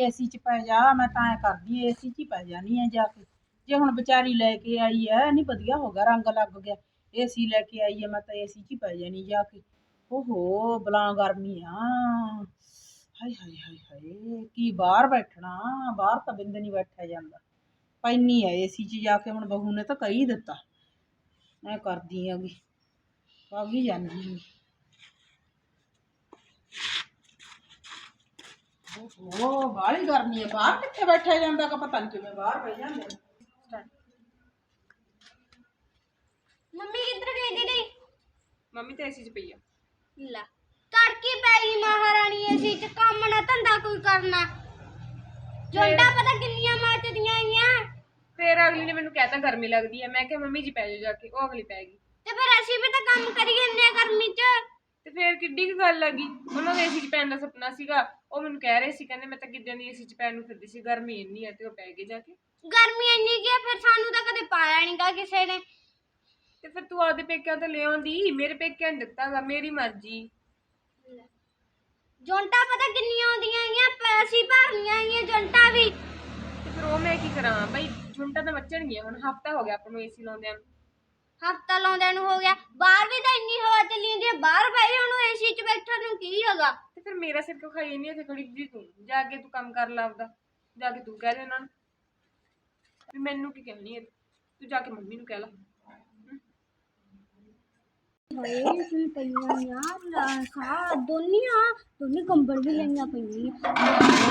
AC 'ਚ ਪੈ ਜਾ, ਮੈਂ ਤਾਂ ਐ ਕਰਦੀ ਏਸੀ 'ਚ ਹੀ ਪੈ ਜਾਨੀ ਆ ਜਾ ਕੇ। ਜੇ ਹੁਣ ਵਿਚਾਰੀ ਲੈ ਕੇ ਆਈ ਐ, ਨਹੀਂ ਵਧੀਆ ਹੋ ਗਿਆ, ਰੰਗ ਲੱਗ ਗਿਆ। ਏਸੀ ਲੈ ਕੇ ਆਈ ਐ, ਮੈਂ ਤਾਂ ਏਸੀ 'ਚ ਹੀ ਪੈ ਜਾਨੀ ਜਾ ਕੇ। ਓਹੋ, ਬਲਾਂ ਗਰਮੀ ਆ। ਹਾਏ ਹਾਏ ਹਾਏ ਹਾਏ, ਕੀ ਬਾਹਰ ਬੈਠਣਾ, ਬਾਹਰ ਤਾਂ ਬਿੰਦ ਨਹੀਂ ਬੈਠਿਆ ਜਾਂਦਾ। ਪੈਣੀ ਆ ਏਸੀ 'ਚ ਜਾ ਕੇ ਹੁਣ ਬਹੂ ਨੇ ਤਾਂ ਕਹੀ ਦਿੱਤਾ। ਮੈਂ ਕਰਦੀ ਆਂਗੀ ਕਾਗੀ ਜਾਂਦੀ ਹਾਂ ਓਹ ਬਾਹਲੀ ਗਰਮੀ ਹੈ ਬਾਹਰ ਕਿੱਥੇ ਬੈਠਿਆ ਜਾਂਦਾ ਕਿ ਪਤਾ ਨਹੀਂ ਕਿਵੇਂ ਬਾਹਰ ਬਹਿ ਜਾਂਦੇ ਨੇ ਮੰਮੀ ਕਿੱਧਰ ਗਈ ਦੀਦੀ? ਮੰਮੀ ਤਾਂ ਏਸੀ 'ਚ ਪਈ ਆ। ਲੈ ਤੜਕੀ ਪੈ ਗਈ ਮਹਾਰਾਣੀ ਏਸੀ ਚ। ਕੰਮ ਨਾ ਧੰਦਾ ਕੋਈ ਕਰਨਾ। ਜੋਂਡਾ ਪਤਾ ਕਿੰਨੀਆਂ ਮੱਚਦੀਆਂ ਆਈਆਂ। ਫੇਰ ਅਗਲੀ ਨੇ ਮੈਨੂੰ ਕਹਿਤਾ ਗਰਮੀ ਲੱਗਦੀ ਹੈ ਮੈਂ ਕਿਹਾ ਮੰਮੀ ਜੀ ਪੈ ਜਾਓ ਜਾ ਕੇ ਉਹ ਅਗਲੀ ਪੈ ਗਈ। ਤੇ ਫਿਰ ਅਸੀਂ ਵੀ ਤਾਂ ਕੰਮ ਕਰੀ ਜਾਂਦੇ ਆ ਗਰਮੀ ਚ। ਤੇ ਫੇਰ ਕਿੱਡੀ ਕੁ ਗੱਲ ਲੱਗੀ ਉਹਨਾਂ ਦਾ ਏਸੀ 'ਚ ਪੈਣ ਦਾ ਸੁਪਨਾ ਸੀਗਾ। ਉਹ ਮੈਨੂੰ ਕਹਿ ਰਹੇ ਸੀ ਕਹਿੰਦੇ ਮੈਂ ਤਾਂ ਕਿੱਦਾਂ ਦੀ ਏਸੀ 'ਚ ਪੈਣ ਨੂੰ ਫਿਰਦੀ ਸੀ ਗਰਮੀ ਇੰਨੀ ਆ ਤੇ ਉਹ ਪੈ ਗਏ ਜਾ ਕੇ। ਗਰਮੀ ਇੰਨੀ ਕੀ ਫਿਰ ਸਾਨੂੰ ਤਾਂ ਕਦੇ ਪਾਇਆ ਨਹੀਂਗਾ ਕਿਸੇ ਨੇ। ਤੇ ਫਿਰ ਤੂੰ ਆਪਦੇ ਪੇਕਿਆਂ ਤੋਂ ਲੈ ਆਉਂਦੀ ਮੇਰੇ ਪੇਕਿਆਂ ਨੇ ਦਿੱਤਾਗਾ ਮੇਰੀ ਮਰਜ਼ੀ। ਜੋਂਟਾ ਪਤਾ ਕਿੰਨੀਆਂ ਆਉਂਦੀਆਂ ਆਈਆਂ ਪੈਸੀ ਭਰਨੀਆਂ ਆਈਆਂ ਜੋਂਟਾ ਵੀ। ਤੇ ਫਿਰ ਉਹ ਮੈਂ ਕੀ ਕਰਾਂ ਬਈ ਝੁੰਟਾ ਤਾਂ ਮੱਚਣਗੀਆਂ ਹੁਣ ਹਫਤਾ ਹੋ ਗਿਆ ਆਪਾਂ ਨੂੰ ਏਸੀ ਲਾਉਂਦਿਆਂ ਨੂੰ। ਹਫਤਾ ਲਾਉਂਦਿਆਂ ਨੂੰ ਹੋ ਗਿਆ, ਬਾਹਰ ਵੀ ਤਾਂ ਇੰਨੀ ਹਵਾ ਚੱਲੀ ਜਾਂਦੀ ਹੈ, ਬਾਹਰ ਬਹਿ ਜਾ ਉਹਨੂੰ ਏਸੀ ਚ ਬੈਠਣ ਨੂੰ ਕੀ ਹੈਗਾ? ਤੇ ਫਿਰ ਮੇਰਾ ਸਿਰ ਕਿਉਂ ਖਾਈ ਨਹੀਂ ਉੱਥੇ ਖੜੀ ਜੀ ਤੂੰ, ਜਾ ਕੇ ਤੂੰ ਕੰਮ ਕਰ ਲਾ ਆਪਦਾ, ਜਾ ਕੇ ਤੂੰ ਕਹਿ ਦੇ ਉਹਨਾਂ ਨੂੰ। ਵੀ ਮੈਨੂੰ ਕੀ ਕਹਿਣੀ ਹੈ, ਤੂੰ ਜਾ ਕੇ ਮੰਮੀ ਨੂੰ ਕਹਿ ਲਾ। ਹੋਏ ਕੀ ਪਈਆਂ ਯਾਰ ਸਾ ਦੋਨੀਆਂ, ਦੋਨੇ ਕੰਬਲ ਵੀ ਲਈਆਂ ਪਈਆਂ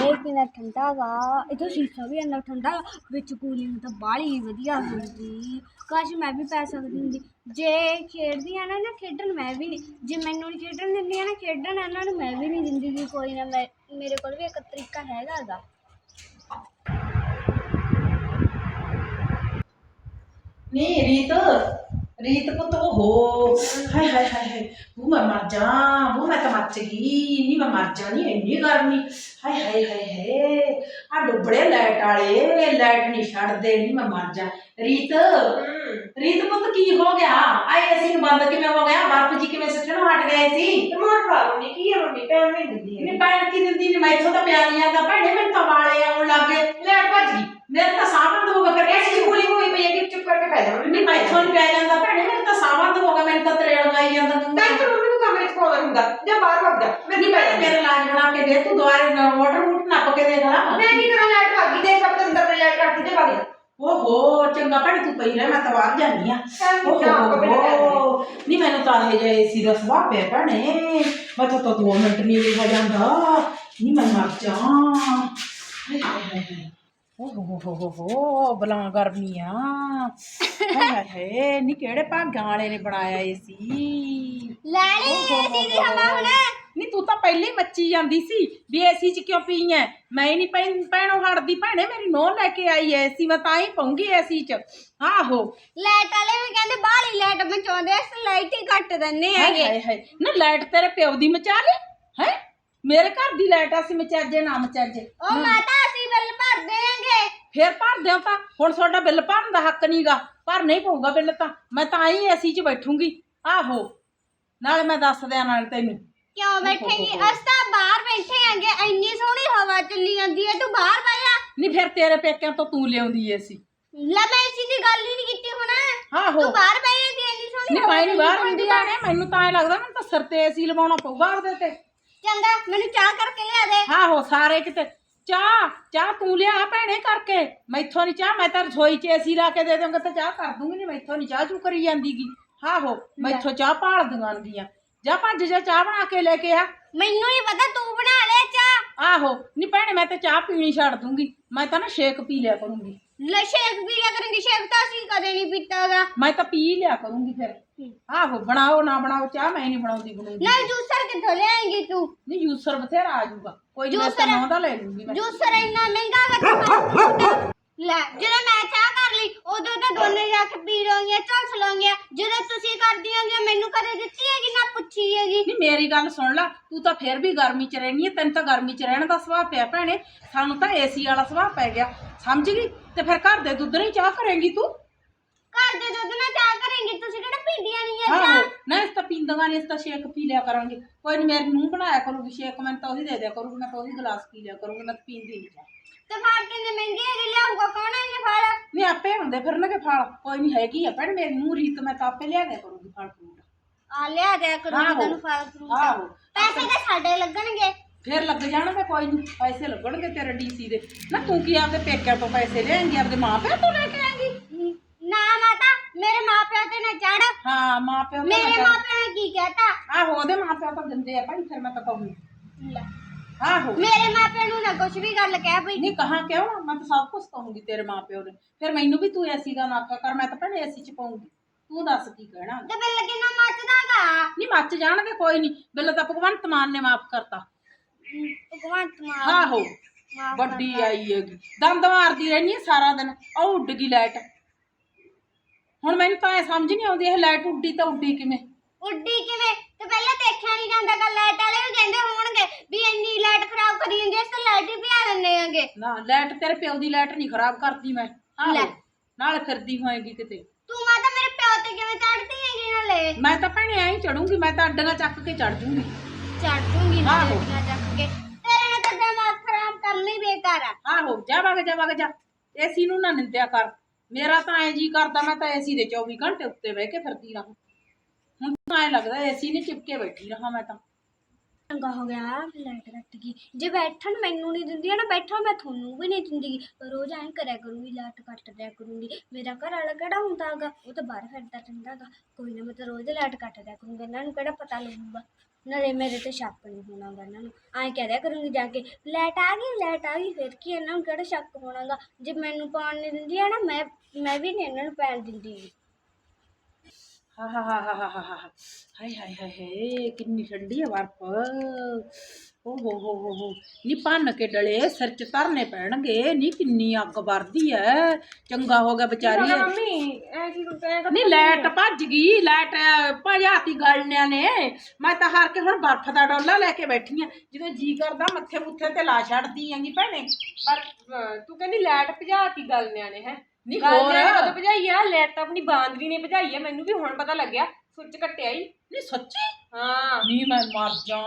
ਇਹ ਕਿੰਨਾ ਠੰਡਾ ਗਾ ਇਹ ਸ਼ੀਸ਼ਾ ਵੀ ਇੰਨਾ ਠੰਡਾ, ਵਿੱਚ ਕੂਲਿੰਗ ਤਾਂ ਬਾਹਲੀ ਵਧੀਆ ਹੁੰਦੀ। ਕਾਸ਼ ਮੈਂ ਵੀ ਪੈ ਸਕਦੀ ਹੁੰਦੀ। ਜੇ ਖੇਡਦੀਆਂ ਨਾ ਨਾ ਖੇਡਣ ਮੈਂ ਵੀ ਨਹੀਂ ਜੇ ਮੈਨੂੰ ਨਹੀਂ ਖੇਡਣ ਦਿੰਦੀਆਂ ਨਾ ਖੇਡਣ, ਇਹਨਾਂ ਨੂੰ ਮੈਂ ਵੀ ਨਹੀਂ ਦਿੰਦੀ ਗੀ ਕੋਈ ਨਾ, ਮੈਂ, ਮੇਰੇ ਕੋਲ ਵੀ ਇੱਕ ਤਰੀਕਾ ਹੈਗਾ ਗਾ। ਨਹੀਂ ਰੀਤ ਰੀਤ ਪੁੱਤ ਹੋ ਹਾਏ ਹਾਏ ਹਾਏ ਹਾਏ। ਉਹ ਮੈਂ ਮਰ ਜਾ ਉਹ ਮੈਂ ਤਾਂ ਮੱਚ ਗਈ ਨਹੀਂ ਮੈਂ ਮਰ ਜਾ ਨਹੀਂ ਇੰਨੀ ਗਰਮੀ। ਹਾਏ ਹਾਏ ਹਾਏ ਹਾਏ। ਆ ਡੁੱਬੜੇ ਲਾਈਟ ਵਾਲੇ ਲਾਈਟ ਨਹੀਂ ਛੱਡਦੇ ਨਹੀਂ ਮੈਂ ਮਰ ਜਾ। ਰੀਤ ਰੀਤ ਪੁੱਤ ਕੀ ਹੋ ਗਿਆ? ਆਏ ਅਸੀਂ ਨੂੰ ਬੰਦ ਕਿਵੇਂ ਹੋ ਬਰਫ ਜੀ ਕਿਵੇਂ ਸੱਟਣੋਂ ਹਟ ਗਏ ਸੀ? ਟਮਾਟਰ ਖਾ ਲਓ ਕੀ ਹੈ ਮੰਮੀ ਨਹੀਂ ਦਿੰਦੀ ਨਹੀਂ ਪੈਣ ਕੀ ਦਿੰਦੀ ਨਹੀਂ ਮੈਥੋਂ ਤਾਂ ਪਿਆ ਨਹੀਂ ਭੈਣੇ ਮੈਨੂੰ ਤਾਂ ਵਾਲੇ ਆਉਣ ਲੱਗੇ ਲੈਟ ਭੱਜ ਗਈ। ਮੇਰੇ ਤਾਂ ਸਾਹ ਬੰਦ ਹੋ ਗਿਆ ਕਰਿਆ ਐਸੀ ਸੀ ਗੋਲੀ ਹੋਈ ਪਈ ਹੈ ਕਿ ਚੁੱਪ ਕਰਕੇ ਪੈ ਜਾ। ਨਹੀਂ ਮੈਥੋਂ ਨਹੀਂ ਪਿਆ ਜਾਂਦਾ ਭੈਣੇ ਮੇਰੇ ਤਾਂ ਸਾਹ ਬੰਦ ਹੋ ਗਿਆ ਮੈਨੂੰ ਤਾਂ ਤਰੇੜ ਗਾਈ ਜਾਂਦਾ। ਤਾਂ ਤੂੰ ਮੰਮੀ ਨੂੰ ਕਮਰੇ 'ਚ ਪਾਉਣਾ ਹੁੰਦਾ ਜਾਂ ਬਾਹਰ ਵਗ ਜਾ ਮੈਂ ਨਹੀਂ ਭੈਣੇ ਮੇਰੇ ਇਲਾਜ ਬਣਾ ਕੇ ਦੇ ਤੂੰ ਦੁਆਰੇ ਵਾਟਰ ਵੂਟ ਨੱਪ ਕੇ ਦੇਖ ਲਾ ਮੈਂ ਕੀ ਕਰਾਂ ਲਾਈਟ ਭਾਗੀ ਦੇ ਸਭ ਤੋਂ ਅੰਦਰ ਮੈਂ ਲਾਈਟ ਕੱਟ ਦੇ ਭਾਗੀ ਓਹੋ ਚੰਗਾ ਭੈਣੇ ਤੂੰ ਪਈ ਰਹਿ ਮੈਂ ਤਾਂ ਬਾਹਰ ਜਾਂਦੀ ਆ ਚੱਲ ਜਾ ਕੱਪੜੇ ਲੈ ਓਹੋ ਨਹੀਂ ਮੈਨੂੰ ਤਾਂ ਇਹ ਜੇ ਏਸੀ ਦਾ ਸੁਭਾਅ ਪਿਆ ਭੈਣੇ। ਮੈਂ ਤਾਂ 2 ਮਿੰਟ ਨਹੀਂ ਵੇਖਾ ਜਾਂਦਾ। ਨਹੀਂ ਮੈਂ ਮਰ ਜਾ ਹਾਏ ਹਾਏ ਹਾਏ ਹਾਏ। ਓਹੋ ਹੋ ਹੋ ਹੋ ਹੋ ਬਲਾਂ ਗਰਮੀ ਆ। ਹਾਏ ਹਾਏ ਹਾਏ ਨਹੀਂ ਕਿਹੜੇ ਭਾਗਾਂ ਵਾਲੇ ਨੇ ਬਣਾਇਆ ਏਸੀ ਲੈ ਲਈ ਏਸੀ ਦੀ ਹਵਾ ਹੁਣ। ਨਹੀਂ ਤੂੰ ਤਾਂ ਪਹਿਲੇ ਹੀ ਮੱਚੀ ਜਾਂਦੀ ਸੀ ਵੀ ਏਸੀ ਚ ਕਿਉਂ ਪਈ ਐ? ਮੈਂ ਹੀ ਨਹੀਂ ਪੈਣ ਪੈਣੋਂ ਹਟਦੀ ਭੈਣੇ ਮੇਰੀ ਨੋਹ ਲੈ ਕੇ ਆਈ ਐ ਏਸੀ ਮੈਂ ਤਾਂ ਹੀ ਪਉਂਗੀ ਏਸੀ ਚ। ਆਹੋ। ਲਾਈਟ ਵਾਲੇ ਵੀ ਕਹਿੰਦੇ ਬਾਹਲੀ ਲਾਈਟ ਮਚਾਉਂਦੇ ਆ ਲਾਈਟ ਹੀ ਕੱਟ ਦਿੰਨੇ ਹਾਏ ਹੈਗੇ। ਹਾਏ ਹਾਏ। ਨਾ ਲਾਈਟ ਤੇਰੇ ਪਿਓ ਦੀ ਮਚਾ ਲਈ? ਹੈ? ਮੇਰੇ ਘਰ ਦੀ ਲਾਈਟ ਅਸੀਂ ਮਚਾਜੇ ਨਾ ਮਚਾਜੇ। ਉਹ ਮਾਤਾ ਅਸੀਂ ਬਿੱਲ ਭਰ ਦੇਾਂਗੇ ਫੇਰ ਭਰ ਦਿਓ ਤਾਂ। ਹੁਣ ਤੁਹਾਡਾ ਬਿੱਲ ਭਰਨ ਦਾ ਹੱਕ ਨਹੀਂਗਾ ਭਰ ਨਹੀਂ ਪਊਗਾ ਬਿੱਲ ਤਾਂ। ਮੈਂ ਤਾਂ ਹੀ ਏਸੀ 'ਚ ਬੈਠੂੰਗੀ। ਆਹੋ। ਨਾਲੇ ਮੈਂ ਦੱਸ ਦਿਆਂ ਨਾਲ ਤੈਨੂੰ। ਕਿਉਂ ਬੈਠੇਂਗੀ? ਅਸੀਂ ਤਾਂ ਬਾਹਰ ਬੈਠੇ ਆਂਗੇ ਇੰਨੀ ਸੋਹਣੀ ਹਵਾ ਚੱਲੀ ਜਾਂਦੀ ਹੈ ਤੂੰ ਬਾਹਰ ਬਹਿ ਜਾ। ਨਹੀਂ ਫਿਰ ਤੇਰੇ ਪੇਕਿਆਂ ਤੋਂ ਤੂੰ ਲਿਆਉਂਦੀ ਏਸੀ ਲੈ ਮੈਂ ਇਸੀ ਦੀ ਗੱਲ ਹੀ ਨਹੀਂ ਕੀਤੀ ਹੁਣ। ਆਹੋ। ਤੂੰ ਬਾਹਰ ਬਹਿ ਜਾਂਦੀ ਇੰਨੀ ਸੋਹਣੀ ਨਹੀਂ ਹਵਾ ਮੈਂ ਨਹੀਂ ਬਾਹਰ ਹੁੰਦੀ ਆਣੇ ਮੈਨੂੰ ਤਾਂ ਐ ਲੱਗਦਾ ਮੈਨੂੰ ਤਾਂ ਸਿਰ ਤੇ ਏਸੀ ਲਵਾਉਣਾ ਪਊਗਾ ਉਹਦੇ ਤੇ। ਚੰਗਾ ਮੈਨੂੰ ਚਾਹ ਕਰਕੇ ਲਿਆ ਦੇ। ਆਹੋ ਸਾਰੇ ਕਿਤੇ। ਚਾਹ ਚਾਹ ਤੂੰ ਲਿਆ ਭੈਣੇ ਕਰਕੇ। ਮੈਥੋਂ ਨਹੀਂ ਚਾਹ ਮੈਂ ਤਾਂ ਰਸੋਈ 'ਚ ਏਸੀ ਲਾ ਕੇ ਦੇ ਦੂੰਗਾ ਤਾਂ ਚਾਹ ਕਰ ਦੂੰਗੀ ਨਹੀਂ ਮੈਥੋਂ ਨਹੀਂ ਚਾਹ ਚੂ ਕਰੀ ਜਾਂਦੀਗੀ। ਆਹੋ ਮੈਥੋਂ ਚਾਹ ਭਾਲ ਦਵਾਂਗੀਆਂ ਜਾ ਭੱਜ ਜਾ ਚਾਹ ਬਣਾ ਕੇ ਲੈ ਕੇ ਆ। ਮੈਨੂੰ ਹੀ ਪਤਾ ਤੂੰ ਬਣਾ ਲੈ ਚਾਹ। ਆਹੋ ਨਹੀਂ ਭੈਣੇ ਮੈਂ ਤਾਂ ਚਾਹ ਪੀਣੀ ਛੱਡ ਦੂੰਗੀ। ਮੈਂ ਤਾਂ ਨਾ ਸ਼ੇਕ ਪੀ ਲਿਆ ਕਰੂੰਗੀ। ਲੈ ਸ਼ੇਕ ਵੀ ਲਿਆ ਕਰਾਂਗੇ ਸ਼ੇਕ ਤਾਂ ਅਸੀਂ ਕਦੇ ਨਹੀਂ ਪੀਤਾਗਾ ਮੈਂ ਤਾਂ ਪੀ ਲਿਆ ਕਰੂੰਗੀ ਫਿਰ। ਆਹੋ ਬਣਾਓ ਨਾ ਬਣਾਓ ਚਾਹ ਮੈਂ ਨਹੀਂ ਬਣਾਉਂਦੀ ਬਣਾਉਂਦੀ ਨਾ ਜੂਸਰ ਕਿੱਥੋਂ ਲਿਆਏਂਗੀ ਤੂੰ? ਨਹੀਂ ਜੂਸਰ ਬਥੇਰਾ ਆ ਜਾਊਗਾ। ਕੋਈ ਨਹੀਂ ਮੈਂ ਤਾਂ ਜੂਸਰ? ਨੌਂ ਦਾ ਲੈ ਲੂੰਗੀ ਮੈਂ। ਜੂਸਰ ਇੰਨਾ ਮਹਿੰਗਾ ਵਾ ਲੈ ਜਦੋਂ ਮੈਂ ਚਾਹ ਕਰ ਲਈ ਉਦੋਂ ਤਾਂ ਦੋਨੇ ਜਾ ਕੇ ਪੀ ਲੋਗੇ ਝਲਸ ਲੋਗੇ ਜਦੋਂ ਤੁਸੀਂ ਕਰਦੀ ਹੋਗੇ ਮੈਨੂੰ ਕਦੇ ਦਿੱਤੀ ਹੈਗੀ ਨਾ ਪੁੱਛੀ ਹੈਗੀ। ਨਹੀਂ ਮੇਰੀ ਗੱਲ ਸੁਣ ਲੈ ਤੂੰ ਤਾਂ ਫਿਰ ਵੀ ਗਰਮੀ 'ਚ ਰਹਿਣੀ ਹੈ ਤੈਨੂੰ ਤਾਂ ਗਰਮੀ 'ਚ ਰਹਿਣ ਦਾ ਸੁਭਾਅ ਪਿਆ ਭੈਣੇ। ਸਾਨੂੰ ਤਾਂ ਏਸੀ ਵਾਲਾ ਸੁਭਾਅ ਪੈ ਗਿਆ ਸਮਝ ਗਈ? ਤੇ ਫਿਰ ਘਰ ਦੇ ਦੁੱਧ ਨਹੀਂ ਚਾਹ ਕਰੇਂਗੀ ਤੂੰ? ਘਰ ਦੇ ਦੁੱਧ ਨਾਲ ਚਾਹ ਕਰੇਂਗੀ ਤੁਸੀਂ ਕਿਹੜਾ ਪੀਂਦੀਆਂ ਨਹੀਂ ਐ ਆਹੋ ਨਾ ਇਸ ਤਾਂ ਪੀਂਦਾਂਗਾ ਨਹੀਂ ਇਸ ਤਾਂ ਸ਼ੇਕ ਪੀ ਲਿਆ ਕਰਾਂਗੇ। ਕੋਈ ਨਹੀਂ ਮੇਰੀ ਨੂੰ ਬਣਾਇਆ ਕਰੂਗੀ ਸ਼ੇਕ ਮੈਂ ਤਾਂ ਉਹੀ ਦੇ ਦਿਆ ਕਰੂਗੀ ਮੈਂ ਤਾਂ ਉਹੀ ਗਲਾਸ ਪੀ ਲਿਆ ਕਰੂੰਗੀ ਮੈਂ ਤਾਂ ਪੀਂਦੀ ਨਹੀਂ ਚਾਹ। ਤੇ ਫਾੜ ਕਿੰਨੇ ਮਹਿੰਗੇ ਹੈਗੇ ਲਿਆਊਗਾ ਕੌਣ ਇਹਨੇ ਫਾੜ ਨਹੀਂ ਆਪੇ ਹੁੰਦੇ ਫਿਰਨਗੇ ਫਲ। ਕੋਈ ਨਹੀਂ ਹੈਗੀ ਆ ਭੈਣ ਮੇਰੀ ਨੂੰ ਰੀਤ ਮੈਂ ਤਾਂ ਆਪੇ ਲਿਆ ਦਿਆ ਕਰੂਗੀ ਫਲ ਫਰੂਟ। ਆ ਲਿਆ ਦਿਆ ਕਰੂੰਗੀ ਆਹੋ। ਤੈਨੂੰ ਫਾੜ ਫਰੂਟ। ਆਹੋ। ਪੈਸੇ ਤਾਂ ਸਾਡੇ ਲੱਗਣਗੇ। ਫਿਰ ਲੱਗ ਜਾਣਗੇ ਕੋਈ ਨਹੀਂ ਪੈਸੇ ਲੱਗਣਗੇ ਤੇਰੇ ਡੀਸੀ ਦੇ। ਨਾ ਤੂੰ ਕੀ ਆਪਦੇ ਪੇਕਿਆਂ ਤੋਂ ਪੈਸੇ ਲਿਆਂਗੀ ਆਪਦੇ ਮਾਂ ਪਿਓ ਤੋਂ ਲੈ ਕੇ ਆਏਂਗੀ? ਨਾ ਮਾਤਾ ਮੇਰੇ ਮਾਪਿਆਂ ਤੇ ਨਾ ਚੜ ਹਾਂ ਮਾਂ ਪਿਓ ਮੇਰੇ ਕੇ- ਮਾਪਿਆਂ ਨੇ ਕੀ ਕਹਿਤਾ? ਆਹੋ ਉਹਦੇ ਮਾਂ ਪਿਓ ਤਾਂ ਦਿੰਦੇ ਆ ਭਾਈ ਫਿਰ ਮੈਂ ਤਾਂ ਕਹੂੰਗੀ। ਲੈ, ਆਹੋ ਮੇਰੇ ਮਾਪਿਆਂ ਨੂੰ ਨਾ ਕੁਛ ਵੀ ਗੱਲ ਕਹਿ ਪਈ ਨਹੀਂ ਕਹਾ ਕਿਉਂ? ਮੈਂ ਤਾਂ ਸਭ ਕੁਝ ਕਹੂੰਗੀ ਤੇਰੇ ਮਾਂ ਪਿਓ ਨੇ। ਫਿਰ ਮੈਨੂੰ ਵੀ ਤੂੰ ਐਸੀ ਦਾ ਨਾ ਕਰ ਮੈਂ ਤਾਂ ਭੈਣੇ ਐਸੀ ਚ ਪਾਉਂਗੀ। ਤੂੰ ਦੱਸ ਕੀ ਕਹਿਣਾ? ਤੇ ਬਿੱਲ ਕਿੰਨਾ ਮੱਚਦਾਗਾ? ਨਹੀਂ ਮੱਚ ਜਾਣਗੇ ਕੋਈ ਨਹੀਂ। ਬਿੱਲ ਤਾਂ ਭਗਵੰਤ ਮਾਨ ਨੇ ਮਾਫ ਕਰਤਾ। ਭਗਵੰਤ ਮਾਨ ਆਹੋ ਵੱਡੀ ਆਈ ਹੈਗੀ। ਦੰਦ ਮਾਰਦੀ ਰਹਿਣੀ ਸਾਰਾ ਦਿਨ। ਉਹ ਉੱਡ ਗਈ ਲਾਈਟ। ਹੁਣ ਮੈਨੂੰ ਤਾਂ ਇਹ ਸਮਝ ਨਹੀਂ ਆਉਂਦੀ ਇਹ ਲਾਈਟ ਉੱਡੀ ਤਾਂ ਉੱਡੀ ਕਿਵੇਂ? ਉੱਡੀ ਕਿਵੇਂ? ਤੇ ਪਹਿਲਾਂ ਦੇਖਿਆ ਨਹੀਂ ਜਾਂਦਾ ਗਾ ਲਾਈਟ ਵਾਲੇ ਵੀ ਕਹਿੰਦੇ ਹੋਣਗੇ ਵੀ ਇੰਨੀ ਲਾਈਟ ਖਰਾਬ ਕਰੀ ਜਾਂਦੀ ਇਸ ਲਾਈਟ ਹੀ ਪਿਆ ਦਿੰਦੇ ਆਂਗੇ। ਨਾ ਲਾਈਟ ਤੇਰੇ ਪਿਓ ਦੀ ਲਾਈਟ ਨਹੀਂ ਖਰਾਬ ਕਰਦੀ ਮੈਂ। ਲੈ। ਆਹੋ ਨਾਲੇ ਫਿਰਦੀ ਹੋਏਗੀ ਕਿਤੇ। ਤੂੰ ਮਾਤਾ ਮੇਰੇ ਪਿਓ ਤੇ ਕਿਵੇਂ ਚੜਦੀ ਹੈਗੀ ਨਾਲੇ? ਮੈਂ ਤਾਂ ਭੈਣੇ ਐਂ ਚੜੂੰਗੀ ਮੈਂ ਤਾਂ ਅੱਡੀਆਂ ਚੱਕ ਕੇ ਚੜ ਜੂੰਗੀ। ਚੜ ਦੂੰਗੀ ਨਾ ਆਹੋ। ਨਾ ਚੱਕ ਕੇ। ਤੇਰੇ ਨਾਲ ਤਾਂ ਦਿਮਾਗ ਖਰਾਬ ਕਰਨਾ ਹੀ ਬੇਕਾਰ ਆ। ਆਹੋ ਜਾ ਵਗ ਜਾ ਵਗ ਜਾ। ਏਸੀ ਨੂੰ ਨਾ ਨਿੰਦਿਆ ਕਰ। ਮੇਰਾ ਤਾਂ ਐ ਜੀ ਕਰਦਾ ਮੈਂ ਤਾਂ ਏਸੀ ਦੇ 24 ਘੰਟੇ ਉੱਤੇ ਬਹਿ ਕੇ ਫਿਰਦੀ ਰਹਾਂ। ਹੁਣ ਤਾਂ ਐ ਲੱਗਦਾ ਏਸੀ ਨੇ ਚਿਪਕੇ ਬੈਠੀ ਰਹਾਂ ਮੈਂ ਤਾਂ। ਚੰਗਾ ਹੋ ਗਿਆ, ਲਾਈਟ ਕੱਟ ਗਈ। ਜੇ ਬੈਠਣ ਮੈਨੂੰ ਨਹੀਂ ਦਿੰਦੀ ਨਾ ਬੈਠੋ ਮੈਂ ਤੁਹਾਨੂੰ ਵੀ ਨਹੀਂ ਦਿੰਦੀ। ਰੋਜ਼ ਐਂ ਕਰਿਆ ਕਰੂੰਗੀ, ਲਾਈਟ ਕੱਟ ਦਿਆ ਕਰੂੰਗੀ। ਮੇਰਾ ਘਰ ਵਾਲਾ ਕਿਹੜਾ ਹੁੰਦਾ ਹੈਗਾ, ਉਹ ਤਾਂ ਬਾਹਰ ਫਿਰਦਾ ਰਹਿੰਦਾ ਹੈਗਾ। ਕੋਈ ਨਾ ਮੈਂ ਤਾਂ ਰੋਜ਼ ਲਾਈਟ ਕੱਟ ਦਿਆ ਕਰੂੰਗੀ, ਇਹਨਾਂ ਨੂੰ ਕਿਹੜਾ ਪਤਾ ਲੱਗੂਗਾ। ਨਾਲੇ ਮੇਰੇ ਤੇ ਸ਼ੱਕ ਨਹੀਂ ਹੋਣਾਗਾ ਇਹਨਾਂ ਨੂੰ। ਐਂ ਕਹਿ ਦਿਆ ਕਰੂੰਗੀ ਜਾ ਕੇ, ਲਾਈਟ ਆ ਗਈ, ਲਾਈਟ ਆ ਗਈ, ਫਿਰ ਕੀ ਇਹਨਾਂ ਨੂੰ ਕਿਹੜਾ ਸ਼ੱਕ ਹੋਣਾਗਾ ਜੇ ਮੈਨੂੰ ਪਾਉਣ ਨਹੀਂ ਦਿੰਦੀ ਆ ਨਾ ਮੈਂ ਮੈਂ ਵੀ ਨਹੀਂ ਇਹਨਾਂ ਨੂੰ ਪੈਣ ਦਿੰਦੀ। ਹਾ ਹਾ ਹਾ ਹਾ ਹਾ ਹਾ ਹਾ ਹਾਏ ਹਾਏ ਹਾਏ ਹਾਏ ਕਿੰਨੀ ਠੰਡੀ ਹੈ ਬਰਫ। ਓ ਹੋ ਹੋ ਹੋ ਹੋ ਨੀ ਭੰਨ ਕੇ ਡਲੇ ਸਿਰ ਚ ਧਰਨੇ ਪੈਣਗੇ। ਨੀ ਕਿੰਨੀ ਅੱਗ ਵਰਦੀ ਐ। ਚੰਗਾ ਹੋ ਗਿਆ ਵਿਚਾਰੀ। ਇਹ। ਮੰਮੀ? ਐ ਕੀ ਤੂੰ ਕਹਿ ਨਹੀਂ ਲਾਈਟ ਭੱਜ ਗਈ ਲਾਈਟ ਭਜਾਤੀ ਗਲਨਿਆਂ ਨੇ। ਮੈਂ ਤਾਂ ਹਾਰ ਕੇ ਹੁਣ ਬਰਫ਼ ਦਾ ਡੋਲਾ ਲੈ ਕੇ ਬੈਠੀ ਆ। ਜਦੋਂ ਜੀ ਕਰਦਾ ਮੱਥੇ ਮੁੱਥੇ ਤੇ ਲਾ ਛੱਡਦੀ ਆਂਗੀ ਭੈਣੇ। ਪਰ ਤੂੰ ਕਹਿੰਦੀ ਲਾਈਟ ਭਜਾਤੀ ਗੱਲ ਨਿਆਣੇ ਹੈ। ਨਹੀਂ ਹੋਰ? ਨਿਆਣੇ ਕਦੋਂ ਭਜਾਈ ਆ ਲਾਈਟ ਤਾਂ ਆਪਣੀ ਬਾਂਦਰੀ ਨੇ ਭਜਾਈ ਆ ਮੈਨੂੰ ਵੀ ਹੁਣ ਪਤਾ ਲੱਗਿਆ ਸੁੱਚ ਕੱਟਿਆ ਹੀ। ਨਹੀਂ ਸੱਚੀ? ਹਾਂ। ਨਹੀਂ ਮੈਂ ਮਰ ਜਾ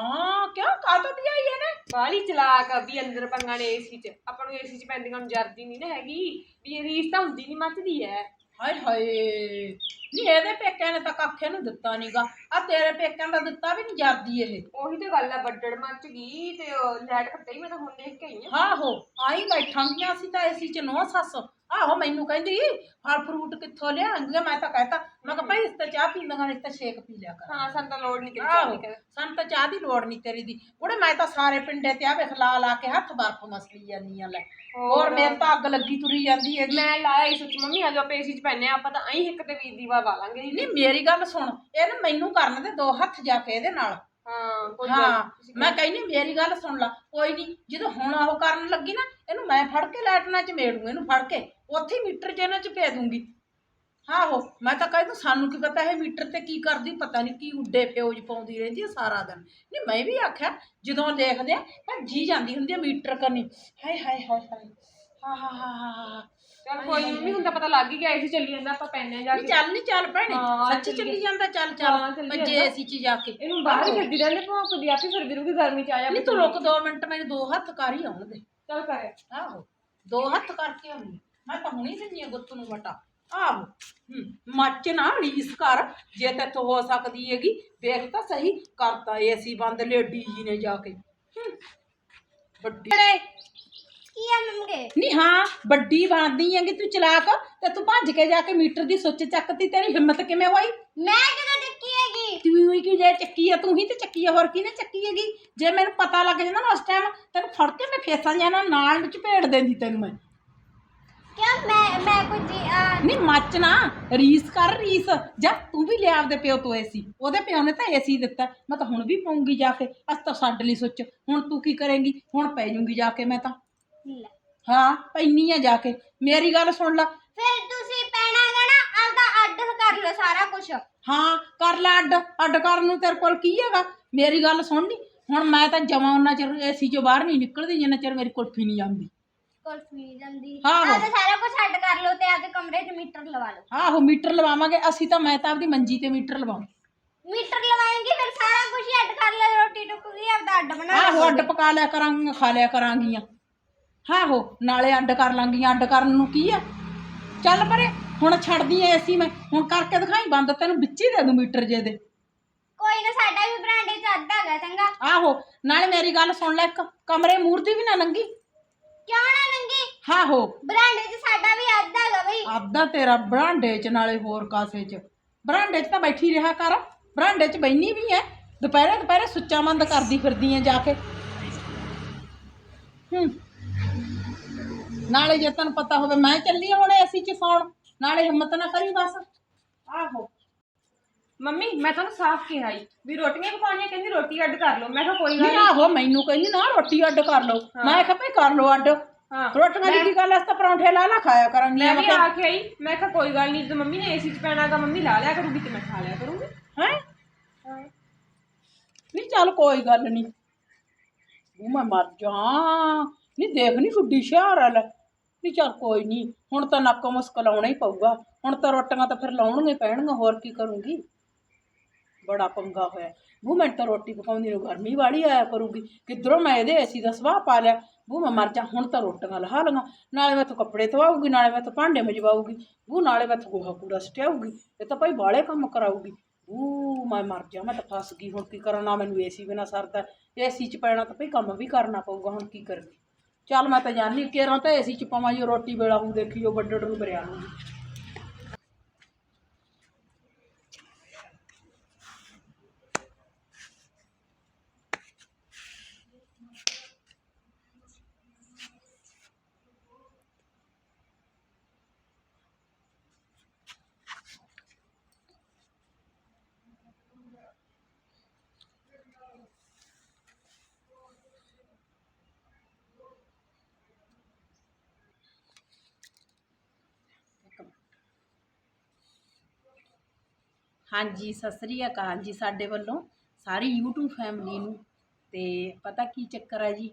ਕਿਉਂ? ਕਾਤੋਂ ਆਈ ਇਹਨੇ? ਬਾਹਲੀ ਚਲਾਕ ਆ ਵੀ ਅੰਦਰ ਪੰਗਾ ਨੇ ਏਸੀ 'ਚ। ਆਪਾਂ ਨੂੰ ਏਸੀ 'ਚ ਪੈਂਦੀਆਂ ਨੂੰ ਜਰਦੀ ਨਹੀਂ ਨਾ ਹੈਗੀ। ਵੀ ਇਹ ਰੀਸ ਤਾਂ ਹੁੰਦੀ ਨਹੀਂ ਮੱਚਦੀ ਐ। ਹਾਏ ਹਾਏ। ਨਹੀਂ ਇਹਦੇ ਪੇਕਿਆਂ ਨੇ ਤਾਂ ਕੱਖੇ ਨੂੰ ਦਿੱਤਾ ਨਹੀਂਗਾ ਆ ਤੇਰੇ ਪੇਕਿਆਂ ਦਾ ਦਿੱਤਾ ਵੀ ਨਹੀਂ ਜਰਦੀ ਇਹ? ਉਹੀ ਤੇ ਗੱਲ ਆ ਬੱਡੜ ਮੱਚ ਗਈ ਤੇ ਲਾਈਟ ਕੱਟਈ ਮੈਂ ਤਾਂ ਹੁਣ ਦੇਖ ਕੇ ਆਈ ਆ। ਆਹੋ ਆਈ ਬੈਠਾਂਗੀਆਂ ਅਸੀਂ ਤਾਂ ਏਸੀ ਚ ਨੋ ਸੱਸ। ਆਹੋ ਮੈਨੂੰ ਕਹਿੰਦੀ ਫਲ ਫਰੂਟ ਕਿੱਥੋਂ ਲਿਆਂਗੇ ਮੈਂ ਤਾਂ ਕਹਿਤਾ ਮੈਂ ਕਿਹਾ ਭਾਈ ਇਸ ਤਾਂ ਚਾਹ ਪੀਂਦਾਂ ਇਸ ਤਾਂ ਸ਼ੇਕ ਪੀ ਲਿਆ ਕਰ। ਹਾਂ ਸਾਨੂੰ ਤਾਂ ਲੋੜ ਨਹੀਂ ਆਹੋ ਕਿਤੇ ਸਾਨੂੰ ਤਾਂ ਚਾਹ ਦੀ ਲੋੜ ਨਹੀਂ ਤੇਰੀ ਦੀ। ਉਹਨੇ ਮੈਂ ਤਾਂ ਸਾਰੇ ਪਿੰਡੇ ਤੇ ਆ ਵੇਖ ਲਾ ਲਾ ਕੇ ਹੱਥ ਬਰਫ ਮਸਲੀ ਜਾਂਦੀਆਂ ਲੈ। ਹੋਰ ਮੇਰੇ ਤਾਂ ਅੱਗ ਲੱਗੀ ਤੁਰੀ ਜਾਂਦੀ ਹੈਗੀ। ਮੈਂ ਲਾਇਆ ਹੀ ਸੱਚ ਮੰਮੀ ਆ ਜਾ ਆਪਾਂ ਏਸੀ 'ਚ ਪੈਨੇ ਆਪਾਂ ਤਾਂ ਐਂ ਇੱਕ ਤੇ ਵੀਰ ਦੀ ਵਾ ਵਾ ਲਾਂਗੇ। ਜੀ। ਨਹੀਂ ਮੇਰੀ ਗੱਲ ਸੁਣ ਇਹਨੇ ਮੈਨੂੰ ਕਰਨ ਦੇ ਦੋ ਹੱਥ ਜਾ ਕੇ ਇਹਦੇ ਨਾਲ। ਹਾਂ ਹਾਂ ਨੀ। ਮੈਂ ਕਹਿੰਦੀ ਮੇਰੀ ਗੱਲ ਸੁਣ ਲਾ ਕੋਈ ਨਹੀਂ ਜਦੋਂ ਹੁਣ ਉਹ ਕਰਨ ਲੱਗੀ ਨਾ ਇਹਨੂੰ ਮੈਂ ਫੜ ਕੇ ਲੈਟਣਾ ਚ ਮੇੜੂ ਇਹਨੂੰ ਫੜ ਕੇ। ਉੱਥੇ ਹੀ ਮੀਟਰ ਚ ਇਹਨਾਂ ਚ ਪੇ ਦੂੰਗੀ। ਆਹੋ ਮੈਂ ਤਾਂ ਕਹਿੰਦਾ ਸਾਨੂੰ ਕੀ ਪਤਾ ਇਹ ਮੀਟਰ ਤੇ ਕੀ ਕਰਦੀ ਪਤਾ ਨਹੀਂ ਕੀ ਉੱਡੇ ਫਿਊਜ ਪਾਉਂਦੀ ਰਹਿੰਦੀ ਹੈ ਸਾਰਾ ਦਿਨ। ਨਹੀਂ ਮੈਂ ਵੀ ਆਖਿਆ ਜਦੋਂ ਦੇਖਦੇ ਆ ਭੱਜੀ ਜਾਂਦੀ ਹੁੰਦੀ ਹੈ ਮੀਟਰ ਕਰਨੀ। ਹਾਏ ਹਾਏ ਹਾਏ ਹਾਏ। ਹਾ ਹਾ ਹਾ ਹਾ ਹਾ। ਚੱਲ ਕੋਈ ਨੀ ਮੰਮੀ ਹੁਣ ਤਾਂ ਪਤਾ ਲੱਗ ਹੀ ਗਿਆ ਏਸੀ ਚੱਲੀ ਜਾਂਦਾ ਆਪਾਂ ਪੈਨੇ ਜਾ ਨਹੀਂ ਕੇ। ਚੱਲ ਨਹੀਂ ਚੱਲ ਭੈਣੇ ਹਾਂ, ਸੱਚੀ। ਚੱਲੀ ਜਾਂਦਾ ਚੱਲ ਹਾਂ, ਚੱਲ ਚੱਲੀ ਭੱਜੇ ਜਾਂਦਾ। ਅਸੀਂ ਚ ਜਾ ਕੇ ਇਹਨੂੰ ਬਾਹਰ ਹੀ ਫਿਰਦੀ ਰਹਿੰਦੇ ਭੌਂਕਦੀ ਆਪੇ ਫਿਰਦੀ ਰਹੂਗੀ ਗਰਮੀ 'ਚ ਆ ਜਾ ਨਹੀਂ ਤੂੰ ਰੁਕ ਦੋ ਮਿੰਟ ਮੇਰੇ ਦੋ ਹੱਥ ਕਰ ਹੀ ਆਉਣ ਦੇ ਚੱਲ ਕਰ ਆਹੋ ਦੋ ਹੱਥ ਕਰਕੇ ਆਉਂਦੀ ਮੈਂ ਤਾਂ ਹੁਣੀ ਦਿੰਦੀ ਆ ਗੁੱਤ ਨੂੰ ਵਟਾ ਆਹੋ ਹੂੰ ਮੱਚ ਨਾ ਰੀਸ ਕਰ ਜੇ ਤੇਥੋਂ ਹੋ ਸਕਦੀ ਹੈਗੀ ਵੇਖ ਤਾਂ ਸਹੀ ਕਰਤਾ ਏਸੀ ਬੰਦ ਲੇਡੀ ਜੀ ਨੇ ਜਾ ਕੇ। ਹੂੰ। ਵੱਡੀ ਕੀ ਆ ਮੰਗੇ ਨਹੀਂ ਹਾਂ ਵੱਡੀ ਬਣਦੀ ਹੈਗੀ ਤੂੰ ਚਲਾਕ ਤੇ ਤੂੰ ਭੱਜ ਕੇ ਜਾ ਕੇ ਮੀਟਰ ਦੀ ਸੁੱਚ ਚੱਕਤੀ ਤੇਰੀ ਹਿੰਮਤ ਕਿਵੇਂ ਹੋਈ? ਮੈਂ ਕਿਦੋਂ ਟਿੱਕੀ ਹੈਗੀ ਤੂੰ ਹੋਈ ਕਿ ਜੇ ਚੱਕੀ ਆ ਤੂੰ ਹੀ ਤੇ ਚੱਕੀ ਆ ਹੋਰ ਕਿਹਨੇ ਚੱਕੀ ਹੈਗੀ? ਜੇ ਮੈਨੂੰ ਪਤਾ ਲੱਗ ਜਾਂਦਾ ਨਾ ਉਸ ਟਾਈਮ ਤੈਨੂੰ ਫੜ ਕੇ ਮੈਂ ਫੇਸਾਂ ਜਾਂ ਨਾਲ ਚਪੇੜ ਦਿੰਦੀ ਤੈਨੂੰ ਮੈਂ। ਕਿਉਂ ਮੈਂ ਮੈਂ ਕੋਈ ਜੀ ਆ ਨਹੀਂ ਮੱਚ ਨਾ ਰੀਸ ਕਰ ਰੀਸ। ਜਾ ਤੂੰ ਵੀ ਲਿਆ ਆਪਦੇ ਪਿਓ ਤੋਂ ਏਸੀ। ਉਹਦੇ ਪਿਓ ਨੇ ਤਾਂ ਏਸੀ ਦਿੱਤਾ। ਮੈਂ ਤਾਂ ਹੁਣ ਵੀ ਪਾਉਂਗੀ ਜਾ ਕੇ। ਅਸ ਤਾਂ ਛੱਡ ਲਈ ਸੁੱਚ। ਹੁਣ ਤੂੰ ਕੀ ਕਰੇਂਗੀ? ਹੁਣ ਪੈ ਜੂੰਗੀ ਜਾ ਕੇ ਮੈਂ ਤਾਂ। ਲੈ। ਹਾਂ ਪੈਣੀ ਆ ਜਾ ਕੇ। ਮੇਰੀ ਗੱਲ ਸੁਣ ਲੈ ਫਿਰ ਤੁਸੀਂ ਪੈਣਾਗਾ ਨਾ ਆਪਦਾ ਅੱਡ ਕਰ ਕੁਝ ਹਾਂ ਕਰ ਲੈ ਅੱਡ। ਅੱਡ ਕਰਨ ਨੂੰ ਤੇਰੇ ਕੋਲ ਕੀ ਹੈਗਾ? ਮੇਰੀ ਗੱਲ ਸੁਣ ਨੀ ਹੁਣ ਮੈਂ ਤਾਂ ਜਮਾ ਉਹਨਾਂ ਚਿਰ ਏਸੀ ਚੋਂ ਬਾਹਰ ਨਹੀਂ ਨਿਕਲਦੀ ਜਿੰਨਾ ਚਿਰ ਮੇਰੀ ਕੁਲਫੀ ਨਹੀਂ ਜਾਂਦੀ ਕੁਲਫੀ ਜਾਂਦੀ। ਆਹੋ। ਆ ਤੇ ਸਾਰਾ ਕੁਝ ਛੱਡ ਕਰ ਲਓ ਤੇ ਆ ਤੇ ਕਮਰੇ 'ਚ ਮੀਟਰ ਲਵਾ ਲਓ। ਆਹੋ ਮੀਟਰ ਲਵਾਵਾਂਗੇ। ਅਸੀਂ ਤਾਂ ਮੈਂ ਤਾਂ ਆਪਦੀ ਮੰਜੀ ਤੇ ਮੀਟਰ ਲਵਾਉਂ। ਮੀਟਰ ਲਵਾਏਂਗੇ ਫਿਰ ਸਾਰਾ ਕੁਝ ਹੀ ਅੱਡ ਕਰ ਲਓ ਰੋਟੀ ਟੁੱਕ ਗਈ ਆਪਦਾ ਅੱਡ ਬਣਾ ਆਹੋ ਅੱਡ ਪਕਾ ਲਿਆ ਕਰਾਂਗੀਆਂ ਖਾ ਲਿਆ ਕਰਾਂਗੀਆਂ। ਆਹੋ ਨਾਲੇ ਅੱਡ ਕਰ ਲਾਂਗੀਆਂ। ਅੱਡ ਕਰਨ ਨੂੰ ਕੀ ਆ? ਚੱਲ ਪਰੇ। ਹੁਣ ਛੱਡਦੀ ਐ ਅਸੀਂ ਮੈਂ ਹੁਣ ਕਰਕੇ ਦਿਖਾਈ ਬੰਦ ਤੈਨੂੰ ਵਿੱਚ ਹੀ ਦੇ ਦੂੰ ਮੀਟਰ ਜੇ ਦੇ। ਕੋਈ ਨਾ ਸਾਡਾ ਵੀ ਬਰਾਂਡੇ 'ਚ ਅੱਧ ਹੈਗਾ ਚੰਗਾ। ਆਹੋ ਨਾਲੇ ਮੇਰੀ ਗੱਲ ਸੁਣ ਲੈ ਇੱਕ ਕਮਰੇ ਮੂਰਤੀ ਵੀ ਨਾ ਲੰਗੀ ਕਿਉਂ ਨਾ ਨੰਗੀ? ਆਹੋ। ਬਰਾਂਡੇ 'ਚ ਸਾਡਾ ਵੀ ਅੱਧ ਹੈਗਾ ਬਈ। ਅੱਧਾ ਤੇਰਾ ਬਰਾਂਡੇ ਚ ਨਾਲੇ ਹੋਰ ਕਾਸੇ ਚ। ਬਰਾਂਡੇ ਚ ਤਾਂ ਬੈਠੀ ਰਿਹਾ ਕਰ ਬਰਾਂਡੇ ਚ ਬੈਣੀ ਵੀ ਐ। ਦੁਪਹਿਰੇ ਦੁਪਹਿਰੇ ਸੁੱਚਾ ਬੰਦ ਕਰਦੀ ਫਿਰਦੀ ਐ ਜਾ ਕੇ। ਹੂੰ। ਨਾਲੇ ਜੇ ਤੈਨੂੰ ਪਤਾ ਹੋਵੇ ਮੈਂ ਚੱਲੀ ਹੁਣ ਏਸੀ ਚ ਸੌਣ। ਨਾਲੇ ਹਿੰਮਤ ਨਾ ਕਰੀ ਬਸ ਆਹੋ ਮੰਮੀ ਮੈਂ ਤੁਹਾਨੂੰ ਸਾਫ਼ ਕਿਹਾ ਹੀ ਵੀ ਰੋਟੀਆਂ ਪਕਾਉਣੀਆਂ ਕਹਿੰਦੀ ਰੋਟੀ ਅੱਡ ਕਰ ਲਓ ਮੈਂ ਕਿਹਾ ਕੋਈ ਗੱਲ ਨਹੀਂ ਨਹੀਂ ਆਹੋ ਮੈਨੂੰ ਕਹਿੰਦੀ ਨਾ ਰੋਟੀ ਅੱਡ ਕਰ ਲਓ ਮੈਂ ਕਿਹਾ ਭਈ ਕਰ ਲਓ ਅੱਡ ਹਾਂ ਰੋਟੀਆਂ ਦੀ ਕੀ ਗੱਲ ਐ ਅਸੀਂ ਤਾਂ ਪਰੌਂਠੇ ਲਾ ਲਾ ਖਾਇਆ ਕਰਾਂਗੀ ਮੈਂ ਵੀ ਆ ਕੇ ਆਈ ਮੈਂ ਕਿਹਾ ਕੋਈ ਗੱਲ ਨਹੀਂ ਜਦੋਂ ਮੰਮੀ ਨੇ ਏਸੀ 'ਚ ਪੈਣਾਗਾ ਮੰਮੀ ਲਾ ਲਿਆ ਕਰੂਗੀ ਤੇ ਮੈਂ ਖਾ ਲਿਆ ਕਰੂੰਗੀ ਹੈ ਨਹੀਂ ਚੱਲ ਕੋਈ ਗੱਲ ਨਹੀਂ ਉਹ ਮੈਂ ਮਰ ਜਾ ਨਹੀਂ ਦੇਖ ਨਹੀਂ ਗੁੱਡੀ ਸ਼ਹਿਰ ਆ ਲੈ ਨਹੀਂ ਚੱਲ ਕੋਈ ਨਹੀਂ ਹੁਣ ਤਾਂ ਨੱਕ ਮੁਸਕ ਲਾਉਣਾ ਹੀ ਪਊਗਾ। ਹੁਣ ਤਾਂ ਰੋਟੀਆਂ ਤਾਂ ਫਿਰ ਲਾਉਣਗੇ ਪੈਣਗੀਆਂ, ਹੋਰ ਕੀ ਕਰੂੰਗੀ? ਬੜਾ ਪੰਗਾ ਹੋਇਆ। ਬੂ ਮੈਂ ਤਾਂ ਰੋਟੀ ਪਕਾਉਂਦੀ ਨੂੰ ਗਰਮੀ ਵਾਲੀ ਆਇਆ ਕਰੂਗੀ। ਕਿੱਧਰੋਂ ਮੈਂ ਇਹਦੇ ਏਸੀ ਦਾ ਸਵਾਹ ਪਾ ਲਿਆ? ਬੂ ਮੈਂ ਮਰ ਜਾ, ਹੁਣ ਤਾਂ ਰੋਟੀਆਂ ਲਹਾ ਲਵਾਂ। ਨਾਲੇ ਮੈਂ ਕੱਪੜੇ ਧਵਾਉਗੀ ਨਾਲੇ ਮੈਂ ਭਾਂਡੇ ਮਜਵਾਉਗੀ ਬੂ ਨਾਲੇ ਮੈਂ ਗੋਹਾ ਕੂੜਾ ਸਟਿਆਉਗੀ ਇਹ ਤਾਂ ਭਾਈ ਬਾਲੇ ਕੰਮ ਕਰਾਊਗੀ। ਉਹ ਮੈਂ ਮਰ ਜਾ, ਮੈਂ ਤਾਂ ਫਸ ਗਈ, ਹੁਣ ਕੀ ਕਰਾਂ? ਨਾ ਮੈਨੂੰ ਏਸੀ ਬਿਨਾ ਸਰਦਾ। ਏਸੀ 'ਚ ਪੈਣਾ ਤਾਂ ਭਈ ਕੰਮ ਵੀ ਕਰਨਾ ਪਊਗਾ, ਹੁਣ ਕੀ ਕਰੀਏ? ਚੱਲ ਮੈਂ ਤਾਂ ਜਾਣੀ, ਕੇਰਾਂ ਤਾਂ ਏਸੀ 'ਚ ਪਾਵਾਂ ਜੋ ਰੋਟੀ ਵੇਲਾ ਹੂੰ ਦੇਖੀ ਵੱਡੇ ਵੱਡੜ ਨੂੰ ਬਰਿਆ ਲੂੰਗੀ ਹਾਂਜੀ, ਸਤਿ ਸ੍ਰੀ ਅਕਾਲ ਜੀ ਸਾਡੇ ਵੱਲੋਂ, ਸਾਰੀ YouTube ਫੈਮਿਲੀ ਨੂੰ। ਤੇ ਪਤਾ ਕੀ ਚੱਕਰ ਹੈ ਜੀ?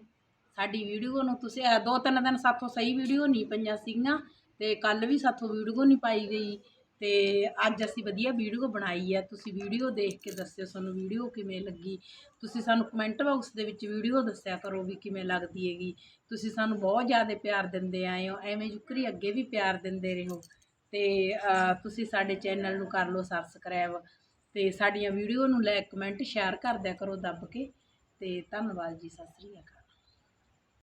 ਸਾਡੀ ਵੀਡੀਓ ਨੂੰ ਤੁਸੀਂ ਆਹ ਦੋ ਤਿੰਨ ਦਿਨ ਸਾਥੋਂ ਸਹੀ ਵੀਡੀਓ ਨਹੀਂ ਪਈਆਂ ਸੀਗੀਆਂ ਤੇ ਕੱਲ ਵੀ ਸਾਥੋਂ ਵੀਡੀਓ ਨਹੀਂ ਪਾਈ ਗਈ। ਤੇ ਅੱਜ ਅਸੀਂ ਵਧੀਆ ਵੀਡੀਓ ਬਣਾਈ ਹੈ ਤੁਸੀਂ ਵੀਡੀਓ ਦੇਖ ਕੇ ਦੱਸਿਓ ਸਾਨੂੰ ਵੀਡੀਓ ਕਿਵੇਂ ਲੱਗੀ। ਤੁਸੀਂ ਸਾਨੂੰ ਕਮੈਂਟ ਬਾਕਸ ਦੇ ਵਿੱਚ ਵੀਡੀਓ ਦੱਸਿਆ ਕਰੋ ਵੀ ਕਿਵੇਂ ਲੱਗਦੀ ਹੈਗੀ। ਤੁਸੀਂ ਸਾਨੂੰ ਬਹੁਤ ਜ਼ਿਆਦਾ ਪਿਆਰ ਦਿੰਦੇ ਆਏ ਹੋ। ਐਵੇਂ ਜੁਕਰੀ ਅੱਗੇ ਵੀ ਪਿਆਰ ਦਿੰਦੇ ਰਹੋ। ਤੇ ਤੁਸੀਂ ਸਾਡੇ ਚੈਨਲ ਨੂੰ ਕਰ ਲਓ ਸਬਸਕ੍ਰਾਈਬ ਤੇ ਸਾਡੀਆਂ ਵੀਡੀਓ ਨੂੰ ਲਾਈਕ ਕਮੈਂਟ ਸ਼ੇਅਰ ਕਰਦਿਆ ਕਰੋ ਦੱਬ ਕੇ ਤੇ ਧੰਨਵਾਦ ਜੀ, ਸਤਿ ਸ੍ਰੀ ਅਕਾਲ।